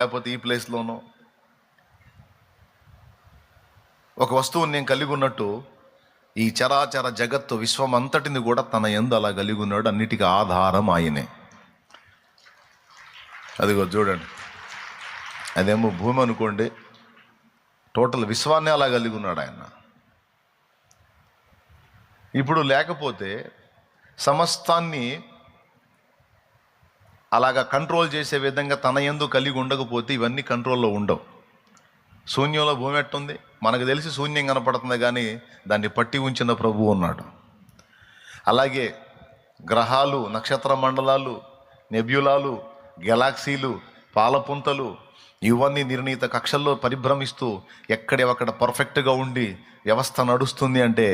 లేకపోతే ఈ ప్లేస్లోనో. ఒక వస్తువుని నేను కలిగి ఉన్నట్టు ఈ చరాచర జగత్తు విశ్వం అంతటిని కూడా తన ఎందు అలా కలిగి ఉన్నాడు అన్నిటికీ ఆధారం ఆయనే. అదిగో చూడండి. అదేమో భూమి అనుకోండి టోటల్ విశ్వాన్ని అలా కలిగి ఉన్నాడు ఆయన. ఇప్పుడు లేకపోతే సమస్తాన్ని అలాగా కంట్రోల్ చేసే విధంగా తన ఎందు కలిగి ఉండకపోతే ఇవన్నీ కంట్రోల్లో ఉండవు. శూన్యంలో భూమి ఎట్టుంది? మనకు తెలిసి శూన్యం కనపడుతుంది కానీ దాన్ని పట్టి ఉంచిన ప్రభువు ఉన్నాడు. అలాగే గ్రహాలు నక్షత్ర మండలాలు నెబ్యులాలు గెలాక్సీలు పాలపుంతలు ఇవన్నీ నిర్ణీత కక్షల్లో పరిభ్రమిస్తూ ఎక్కడెక్కడ పర్ఫెక్ట్గా ఉండి వ్యవస్థ నడుస్తుంది అంటే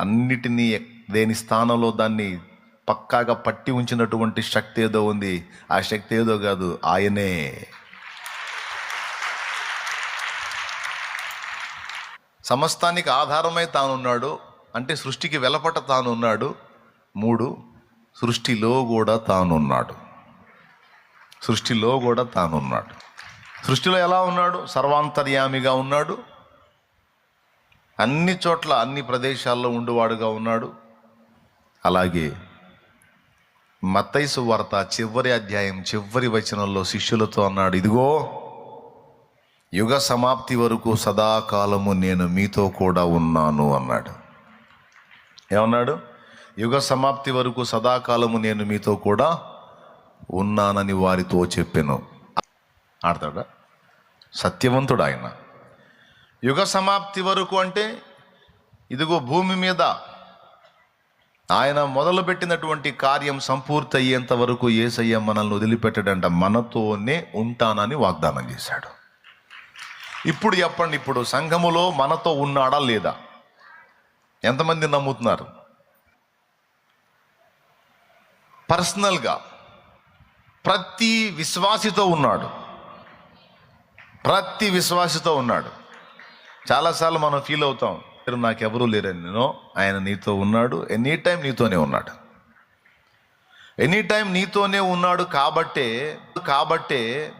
అన్నిటినీ దేని స్థానంలో దాన్ని పక్కాగా పట్టి ఉంచినటువంటి శక్తి ఏదో ఉంది. ఆ శక్తి ఏదో కాదు ఆయనే. సమస్తానికి ఆధారమై తానున్నాడు అంటే సృష్టికి వెలపట తానున్నాడు. మూడు సృష్టిలో కూడా తానున్నాడు. సృష్టిలో కూడా తానున్నాడు. సృష్టిలో ఎలా ఉన్నాడు? సర్వాంతర్యామిగా ఉన్నాడు. అన్ని చోట్ల అన్ని ప్రదేశాల్లో ఉండువాడుగా ఉన్నాడు. అలాగే మత్తైసు వార్త చివరి అధ్యాయం చివరి వచనంలో శిష్యులతో అన్నాడు ఇదిగో యుగ సమాప్తి వరకు సదాకాలము నేను మీతో కూడా ఉన్నాను అన్నాడు. ఏమన్నాడు? యుగ సమాప్తి వరకు సదాకాలము నేను మీతో కూడా ఉన్నానని వారితో చెప్పాను. ఆడతాడా? సత్యవంతుడు ఆయన. యుగ సమాప్తి వరకు అంటే ఇదిగో భూమి మీద ఆయన మొదలుపెట్టినటువంటి కార్యం సంపూర్తి అయ్యేంత వరకు ఏసయ్య మనల్ని వదిలిపెట్టడంట మనతోనే ఉంటానని వాగ్దానం చేశాడు. ఇప్పుడు చెప్పండి ఇప్పుడు సంఘములో మనతో ఉన్నాడా లేదా? ఎంతమంది నమ్ముతున్నారు? పర్సనల్గా ప్రతి విశ్వాసితో ఉన్నాడు. ప్రతి విశ్వాసితో ఉన్నాడు. చాలాసార్లు మనం ఫీల్ అవుతాం నాకెవరూ లేరని నేను. ఆయన నీతో ఉన్నాడు. ఎనీ టైం నీతోనే ఉన్నాడు. ఎనీ టైం నీతోనే ఉన్నాడు కాబట్టే కాబట్టే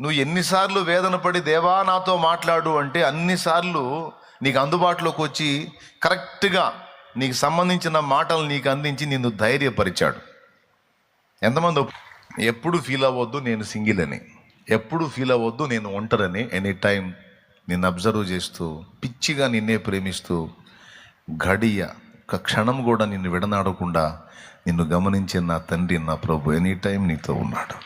నువ్వు ఎన్నిసార్లు వేదన పడి దేవా నాతో మాట్లాడు అంటే అన్నిసార్లు నీకు అందుబాటులోకి వచ్చి కరెక్ట్గా నీకు సంబంధించిన మాటలు నీకు అందించి నిన్ను ధైర్యపరిచాడు. ఎంతమంది ఎప్పుడు ఫీల్ అవ్వద్దు నేను సింగిల్ అని. ఎప్పుడు ఫీల్ అవ్వద్దు నేను ఒంటరని ఎనీ టైం నిన్ను అబ్జర్వ్ చేస్తూ పిచ్చిగా నిన్నే ప్రేమిస్తూ గడియ ఒక క్షణం కూడా నిన్ను విడనాడకుండా నిన్ను గమనించే నా తండ్రి నా ప్రభు ఎనీ టైం నీతో ఉన్నాడు.